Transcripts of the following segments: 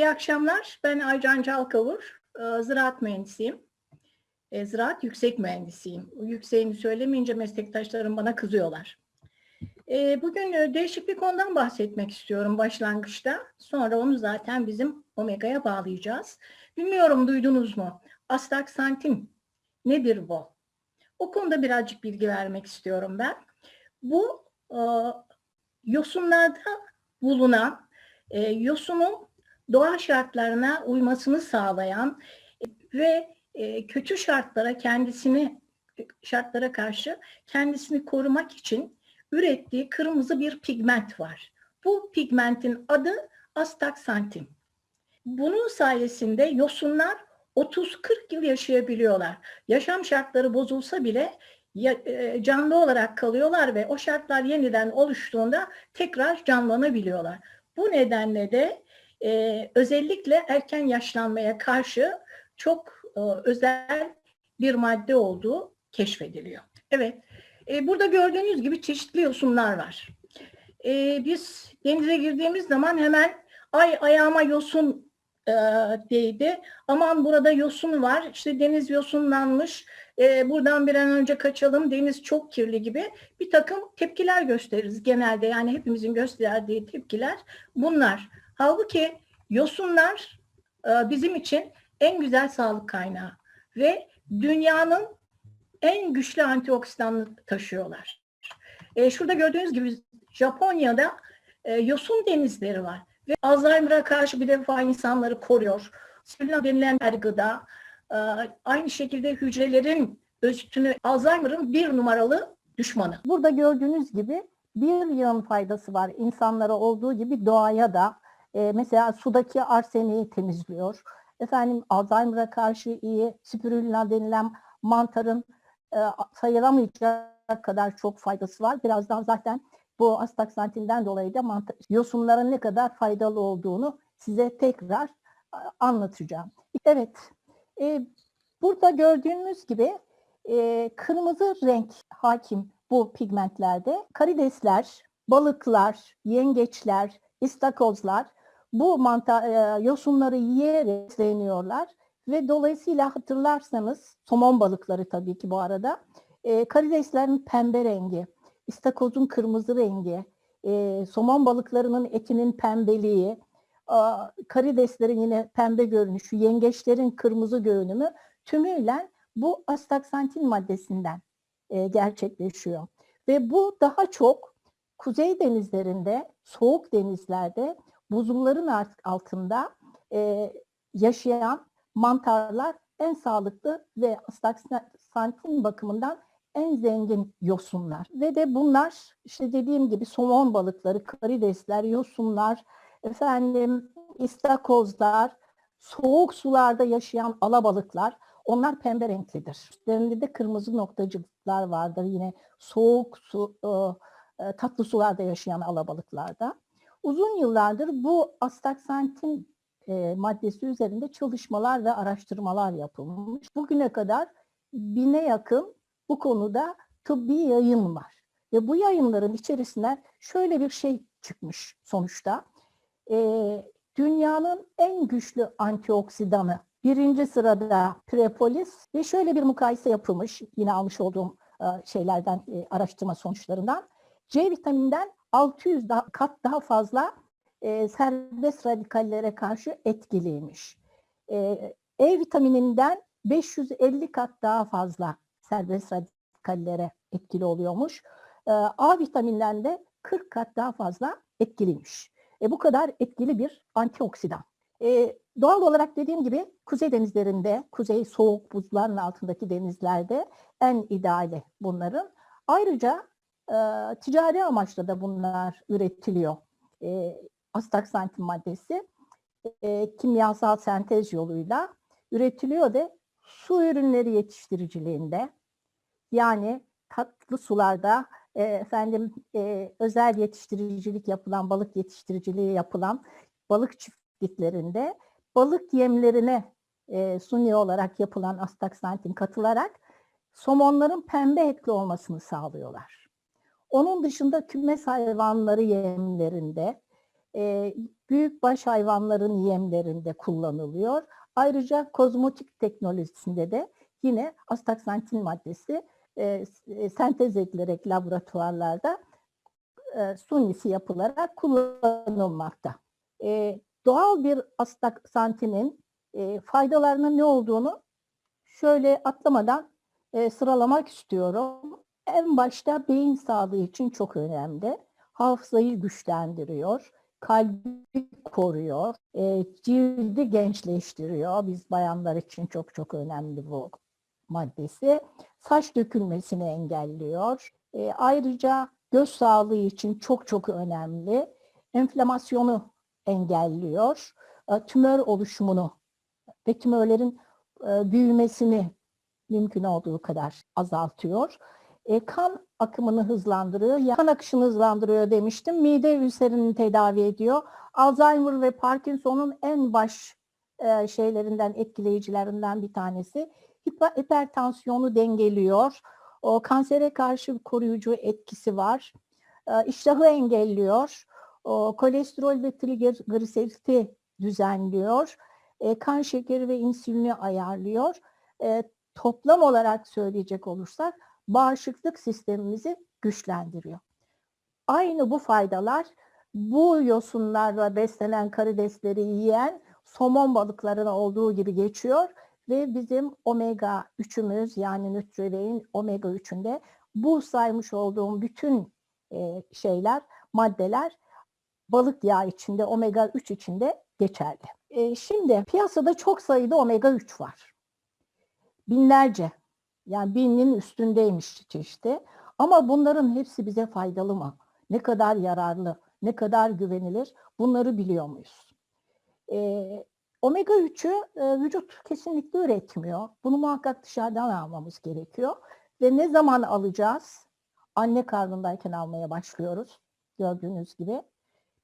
İyi akşamlar. Ben Aycan Çalkavur. Ee, Ziraat mühendisiyim. Ee, Ziraat yüksek mühendisiyim. Yükseğini söylemeyince meslektaşlarım bana kızıyorlar. Ee, Bugün e, değişik bir konudan bahsetmek istiyorum başlangıçta. Sonra onu zaten bizim Omega'ya bağlayacağız. Bilmiyorum duydunuz mu? Astaksantin nedir bu? O konuda birazcık bilgi vermek istiyorum ben. Bu e, yosunlarda bulunan e, yosunun doğa şartlarına uymasını sağlayan e, ve e, kötü şartlara kendisini şartlara karşı kendisini korumak için ürettiği kırmızı bir pigment var. Bu pigmentin adı astaksantin. Bunun sayesinde yosunlar 30-40 yıl yaşayabiliyorlar. Yaşam şartları bozulsa bile e, canlı olarak kalıyorlar ve o şartlar yeniden oluştuğunda tekrar canlanabiliyorlar. Bu nedenle de e, özellikle erken yaşlanmaya karşı çok e, özel bir madde olduğu keşfediliyor. Evet, e, burada gördüğünüz gibi çeşitli yosunlar var. E, biz denize girdiğimiz zaman hemen ay ayağıma yosun e, değdi. Aman burada yosun var, işte deniz yosunlanmış, e, buradan bir an önce kaçalım, deniz çok kirli gibi bir takım tepkiler gösteririz genelde. Yani hepimizin gösterdiği tepkiler bunlar. Halbuki yosunlar e, bizim için en güzel sağlık kaynağı ve dünyanın en güçlü antioksidanını taşıyorlar. E, şurada gördüğünüz gibi Japonya'da e, yosun denizleri var ve Alzheimer'a karşı bir defa insanları koruyor. Spirulina denilen bir gıda e, aynı şekilde hücrelerin özütünü Alzheimer'ın bir numaralı düşmanı. Burada gördüğünüz gibi bir yığın faydası var insanlara olduğu gibi doğaya da. Ee, mesela sudaki arseniyi temizliyor. Efendim Alzheimer'a karşı iyi spirulina denilen mantarın e, sayılamayacak kadar çok faydası var. Birazdan zaten bu astaksantinden dolayı da mantar, yosunların ne kadar faydalı olduğunu size tekrar e, anlatacağım. Evet, e, burada gördüğünüz gibi e, kırmızı renk hakim bu pigmentlerde. Karidesler, balıklar, yengeçler, istakozlar bu manta, e, yosunları yiyerek besleniyorlar ve dolayısıyla hatırlarsanız somon balıkları tabii ki bu arada e, karideslerin pembe rengi, istakozun kırmızı rengi, e, somon balıklarının etinin pembeliği, a, karideslerin yine pembe görünüşü, yengeçlerin kırmızı görünümü tümüyle bu astaksantin maddesinden e, gerçekleşiyor. Ve bu daha çok kuzey denizlerinde, soğuk denizlerde buzulların altında e, yaşayan mantarlar en sağlıklı ve astaksantin bakımından en zengin yosunlar. Ve de bunlar işte dediğim gibi somon balıkları, karidesler, yosunlar, efendim istakozlar, soğuk sularda yaşayan alabalıklar onlar pembe renklidir. Üstlerinde de kırmızı noktacıklar vardır yine soğuk su, e, tatlı sularda yaşayan alabalıklarda. Uzun yıllardır bu astaksantin e, maddesi üzerinde çalışmalar ve araştırmalar yapılmış. Bugüne kadar bine yakın bu konuda tıbbi yayın var. Ve bu yayınların içerisinden şöyle bir şey çıkmış sonuçta. E, dünyanın en güçlü antioksidanı birinci sırada prepolis ve şöyle bir mukayese yapılmış yine almış olduğum e, şeylerden e, araştırma sonuçlarından C vitamininden 600 daha, kat daha fazla e, serbest radikallere karşı etkiliymiş. E, E vitamininden 550 kat daha fazla serbest radikallere etkili oluyormuş. E, A vitaminden de 40 kat daha fazla etkiliymiş. E, bu kadar etkili bir antioksidan. E, doğal olarak dediğim gibi kuzey denizlerinde, kuzey soğuk buzların altındaki denizlerde en ideali bunların. Ayrıca ticari amaçla da bunlar üretiliyor. E, astaksantin maddesi e, kimyasal sentez yoluyla üretiliyor ve su ürünleri yetiştiriciliğinde yani tatlı sularda e, efendim e, özel yetiştiricilik yapılan balık yetiştiriciliği yapılan balık çiftliklerinde balık yemlerine e, suni olarak yapılan astaksantin katılarak somonların pembe etli olmasını sağlıyorlar. Onun dışında kümes hayvanları yemlerinde e, büyükbaş hayvanların yemlerinde kullanılıyor. Ayrıca kozmetik teknolojisinde de yine astaksantin maddesi e, e, sentez edilerek laboratuvarlarda e, sunisi yapılarak kullanılmakta. E, doğal bir astaksantinin e, faydalarının ne olduğunu şöyle atlamadan e, sıralamak istiyorum. En başta beyin sağlığı için çok önemli. Hafızayı güçlendiriyor, kalbi koruyor, e, cildi gençleştiriyor. Biz bayanlar için çok çok önemli bu maddesi. Saç dökülmesini engelliyor. E, ayrıca göz sağlığı için çok çok önemli. Enflamasyonu engelliyor. E, tümör oluşumunu ve tümörlerin e, büyümesini mümkün olduğu kadar azaltıyor. E, kan akımını hızlandırıyor. Kan akışını hızlandırıyor demiştim. Mide ülserini tedavi ediyor. Alzheimer ve Parkinson'un en baş e, şeylerinden, etkileyicilerinden bir tanesi. Hiper, hipertansiyonu dengeliyor. O kansere karşı koruyucu etkisi var. E, iştahı engelliyor. O, kolesterol ve trigliseriti düzenliyor. E, kan şekeri ve insülini ayarlıyor. E, toplam olarak söyleyecek olursak bağışıklık sistemimizi güçlendiriyor. Aynı bu faydalar bu yosunlarla beslenen karidesleri yiyen somon balıklarına olduğu gibi geçiyor ve bizim omega 3'ümüz yani Nutrivein omega 3'ünde bu saymış olduğum bütün e, şeyler, maddeler balık yağı içinde, omega 3 içinde geçerli. E, şimdi piyasada çok sayıda omega 3 var. Binlerce, yani binin üstündeymiş çeşidi. Ama bunların hepsi bize faydalı mı? Ne kadar yararlı, ne kadar güvenilir? Bunları biliyor muyuz? E, omega 3'ü e, vücut kesinlikle üretmiyor. Bunu muhakkak dışarıdan almamız gerekiyor. Ve ne zaman alacağız? Anne karnındayken almaya başlıyoruz. Gördüğünüz gibi.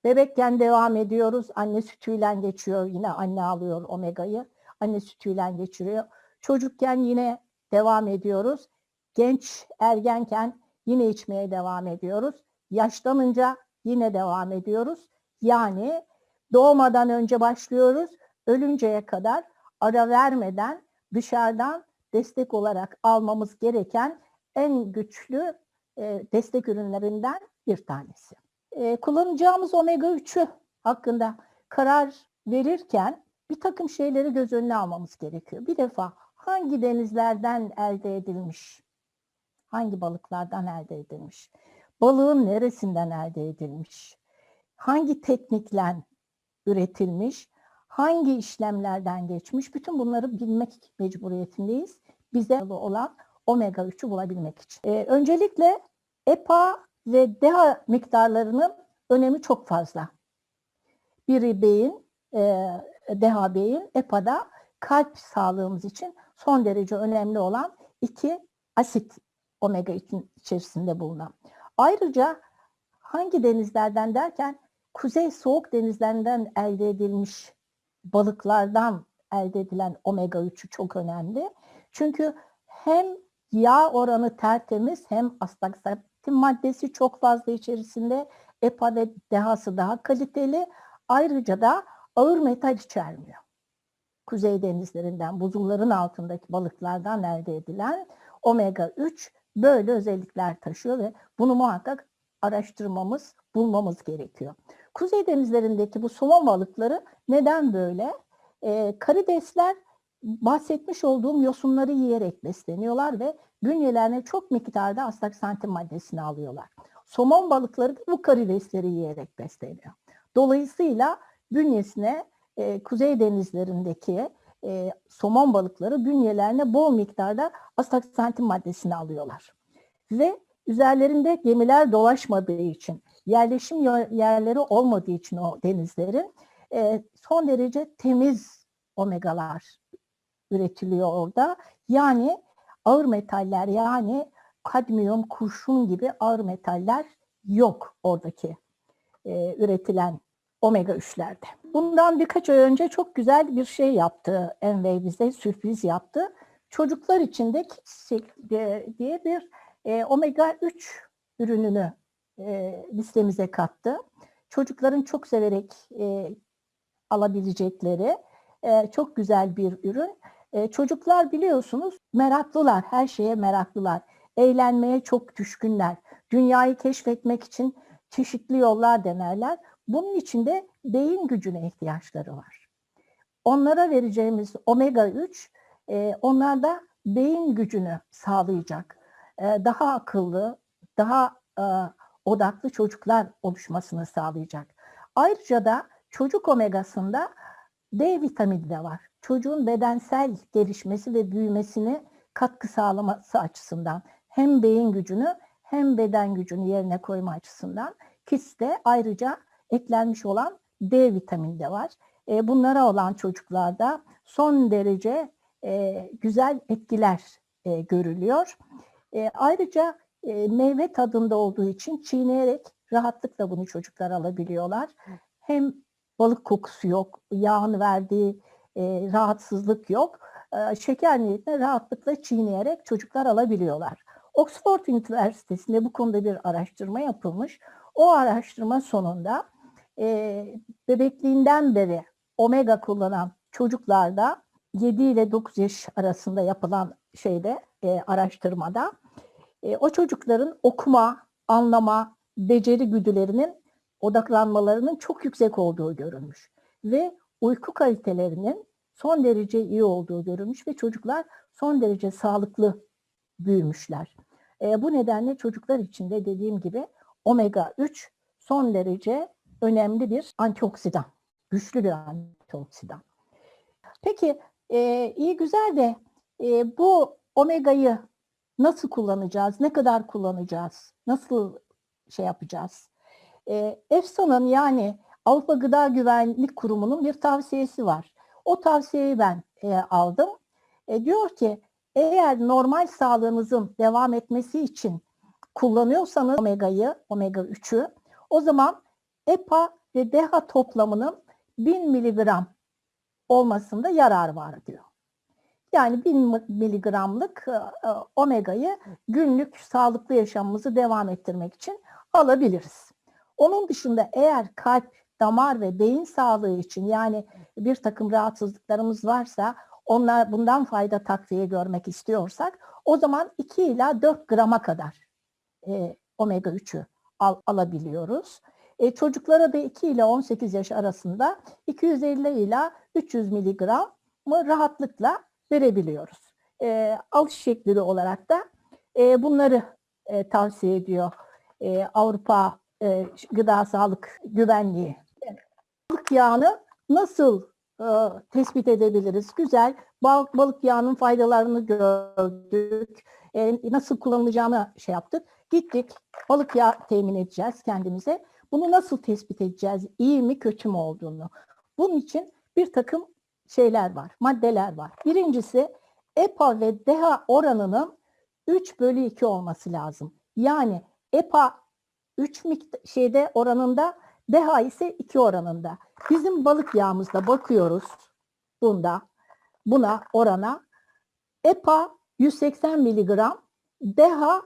Bebekken devam ediyoruz. Anne sütüyle geçiyor. Yine anne alıyor omegayı. Anne sütüyle geçiriyor. Çocukken yine devam ediyoruz. Genç ergenken yine içmeye devam ediyoruz. Yaşlanınca yine devam ediyoruz. Yani doğmadan önce başlıyoruz. Ölünceye kadar ara vermeden dışarıdan destek olarak almamız gereken en güçlü e, destek ürünlerinden bir tanesi e, kullanacağımız omega 3'ü hakkında karar verirken bir takım şeyleri göz önüne almamız gerekiyor. Bir defa hangi denizlerden elde edilmiş? Hangi balıklardan elde edilmiş? Balığın neresinden elde edilmiş? Hangi teknikle üretilmiş? Hangi işlemlerden geçmiş? Bütün bunları bilmek mecburiyetindeyiz. Bize olan omega 3'ü bulabilmek için. E, öncelikle EPA ve DHA miktarlarının önemi çok fazla. Biri beyin, e, DHA beyin, EPA'da kalp sağlığımız için son derece önemli olan iki asit omega içerisinde bulunan. Ayrıca hangi denizlerden derken kuzey soğuk denizlerinden elde edilmiş balıklardan elde edilen omega 3'ü çok önemli. Çünkü hem yağ oranı tertemiz hem astaksantin maddesi çok fazla içerisinde. EPA ve DHA'sı daha kaliteli. Ayrıca da ağır metal içermiyor. Kuzey denizlerinden, buzulların altındaki balıklardan elde edilen omega 3 böyle özellikler taşıyor ve bunu muhakkak araştırmamız, bulmamız gerekiyor. Kuzey denizlerindeki bu somon balıkları neden böyle? Ee, karidesler bahsetmiş olduğum yosunları yiyerek besleniyorlar ve bünyelerine çok miktarda astaksantin maddesini alıyorlar. Somon balıkları da bu karidesleri yiyerek besleniyor. Dolayısıyla bünyesine e, kuzey denizlerindeki e, somon balıkları bünyelerine bol miktarda astaksantin maddesini alıyorlar. Ve üzerlerinde gemiler dolaşmadığı için, yerleşim yerleri olmadığı için o denizlerin e, son derece temiz omegalar üretiliyor orada. Yani ağır metaller yani kadmiyum, kurşun gibi ağır metaller yok oradaki e, üretilen omega 3'lerde. Bundan birkaç ay önce çok güzel bir şey yaptı Envey bize, sürpriz yaptı. Çocuklar için de diye bir e, omega 3 ürününü e, listemize kattı. çocukların çok severek e, alabilecekleri e, çok güzel bir ürün. E, çocuklar biliyorsunuz meraklılar, her şeye meraklılar. Eğlenmeye çok düşkünler. Dünyayı keşfetmek için çeşitli yollar denerler. Bunun için de beyin gücüne ihtiyaçları var. Onlara vereceğimiz omega 3 e, onlarda beyin gücünü sağlayacak. E, daha akıllı, daha e, odaklı çocuklar oluşmasını sağlayacak. Ayrıca da çocuk omegasında D vitamini de var. Çocuğun bedensel gelişmesi ve büyümesini katkı sağlaması açısından hem beyin gücünü hem beden gücünü yerine koyma açısından kiste ayrıca eklenmiş olan D vitamini de var. E, bunlara olan çocuklarda son derece e, güzel etkiler e, görülüyor. E, ayrıca e, meyve tadında olduğu için çiğneyerek rahatlıkla bunu çocuklar alabiliyorlar. Hem balık kokusu yok, yağın verdiği e, rahatsızlık yok. E, şeker niyetine rahatlıkla çiğneyerek çocuklar alabiliyorlar. Oxford Üniversitesi'nde bu konuda bir araştırma yapılmış. O araştırma sonunda e, bebekliğinden beri omega kullanan çocuklarda 7 ile 9 yaş arasında yapılan şeyde e, araştırmada e, o çocukların okuma, anlama, beceri güdülerinin odaklanmalarının çok yüksek olduğu görülmüş ve uyku kalitelerinin son derece iyi olduğu görülmüş ve çocuklar son derece sağlıklı büyümüşler. E, bu nedenle çocuklar için de dediğim gibi omega 3 son derece önemli bir antioksidan, güçlü bir antioksidan. Peki e, iyi güzel de e, bu omegayı nasıl kullanacağız, ne kadar kullanacağız, nasıl şey yapacağız? E, EFSA'nın yani Avrupa Gıda Güvenlik Kurumu'nun bir tavsiyesi var. O tavsiyeyi ben e, aldım. E, diyor ki eğer normal sağlığınızın devam etmesi için kullanıyorsanız omegayı, omega 3'ü o zaman EPA ve DHA toplamının 1000 miligram olmasında yarar var diyor. Yani 1000 miligramlık e, omegayı günlük sağlıklı yaşamımızı devam ettirmek için alabiliriz. Onun dışında eğer kalp, damar ve beyin sağlığı için yani bir takım rahatsızlıklarımız varsa onlar bundan fayda takviye görmek istiyorsak o zaman 2 ila 4 grama kadar e, omega 3'ü al, alabiliyoruz. E, çocuklara da 2 ile 18 yaş arasında 250 ila 300 miligramı rahatlıkla verebiliyoruz. E, alış şekli olarak da e, bunları e, tavsiye ediyor e, Avrupa e, Gıda Sağlık Güvenliği. Balık yağını nasıl e, tespit edebiliriz? Güzel. Bal, balık yağının faydalarını gördük. E, nasıl kullanılacağını şey yaptık. Gittik balık yağı temin edeceğiz kendimize. Bunu nasıl tespit edeceğiz? İyi mi kötü mü olduğunu. Bunun için bir takım şeyler var, maddeler var. Birincisi EPA ve DHA oranının 3 bölü 2 olması lazım. Yani EPA 3 şeyde oranında, DHA ise 2 oranında. Bizim balık yağımızda bakıyoruz bunda, buna orana. EPA 180 miligram, DHA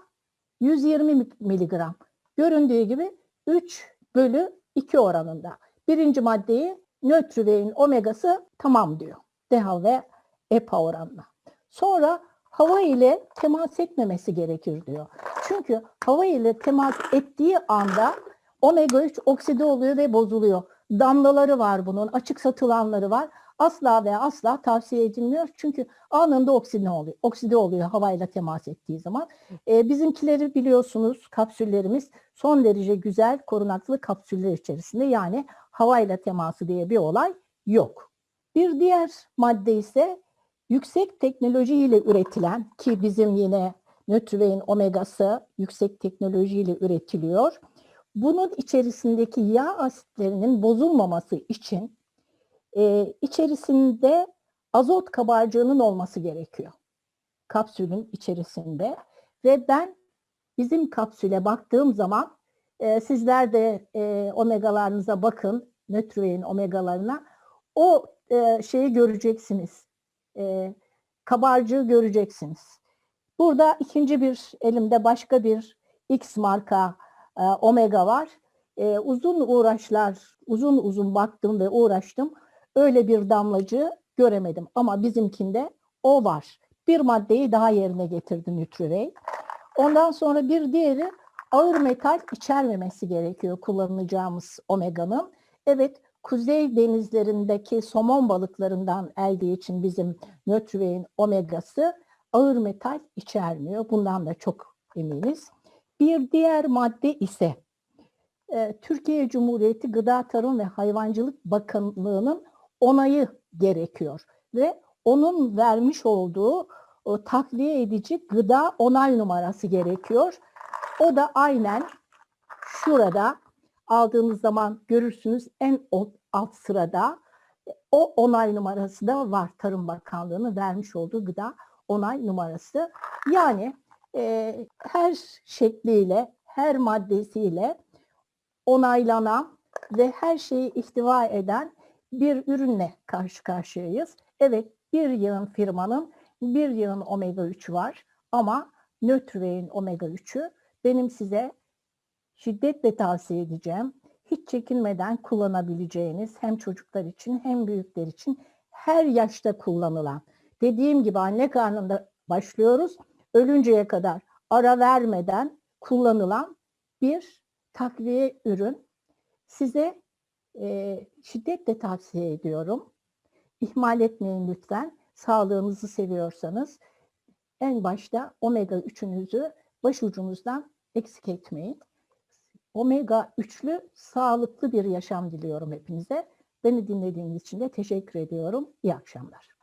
120 miligram. Göründüğü gibi 3 bölü 2 oranında. Birinci maddeyi nötrüveyin omegası tamam diyor. DHA ve EPA oranına. Sonra hava ile temas etmemesi gerekir diyor. Çünkü hava ile temas ettiği anda omega 3 okside oluyor ve bozuluyor. Damlaları var bunun, açık satılanları var. Asla ve asla tavsiye edilmiyor. Çünkü anında okside oluyor. Okside oluyor havayla temas ettiği zaman. Ee, bizimkileri biliyorsunuz kapsüllerimiz son derece güzel korunaklı kapsüller içerisinde. Yani havayla teması diye bir olay yok. Bir diğer madde ise yüksek teknolojiyle üretilen ki bizim yine nötrvein omegası yüksek teknolojiyle üretiliyor. Bunun içerisindeki yağ asitlerinin bozulmaması için e, içerisinde azot kabarcığının olması gerekiyor. Kapsülün içerisinde ve ben bizim kapsüle baktığım zaman e, sizler de e, omegalarınıza bakın, nötrvein omegalarına o e, şeyi göreceksiniz. E, kabarcığı göreceksiniz. Burada ikinci bir elimde başka bir X marka e, omega var. e, uzun uğraşlar, uzun uzun baktım ve uğraştım. Öyle bir damlacı göremedim. Ama bizimkinde o var. Bir maddeyi daha yerine getirdi Nütrivey. Ondan sonra bir diğeri ağır metal içermemesi gerekiyor kullanacağımız omeganın. Evet kuzey denizlerindeki somon balıklarından elde için bizim Nötrivey'in omegası ağır metal içermiyor. Bundan da çok eminiz. Bir diğer madde ise e, Türkiye Cumhuriyeti Gıda Tarım ve Hayvancılık Bakanlığı'nın onayı gerekiyor ve onun vermiş olduğu o takviye edici gıda onay numarası gerekiyor. O da aynen şurada aldığınız zaman görürsünüz en alt- sırada o onay numarası da var. Tarım Bakanlığı'nın vermiş olduğu gıda onay numarası. Yani e, her şekliyle, her maddesiyle onaylanan ve her şeyi ihtiva eden bir ürünle karşı karşıyayız. Evet bir yığın firmanın bir yığın omega 3 var ama Nötrvey'in omega 3'ü benim size şiddetle tavsiye edeceğim. Hiç çekinmeden kullanabileceğiniz hem çocuklar için hem büyükler için her yaşta kullanılan. Dediğim gibi anne karnında başlıyoruz. Ölünceye kadar ara vermeden kullanılan bir takviye ürün. Size şiddetle tavsiye ediyorum. İhmal etmeyin lütfen. Sağlığınızı seviyorsanız en başta omega 3'ünüzü başucunuzdan eksik etmeyin. Omega 3'lü sağlıklı bir yaşam diliyorum hepinize. Beni dinlediğiniz için de teşekkür ediyorum. İyi akşamlar.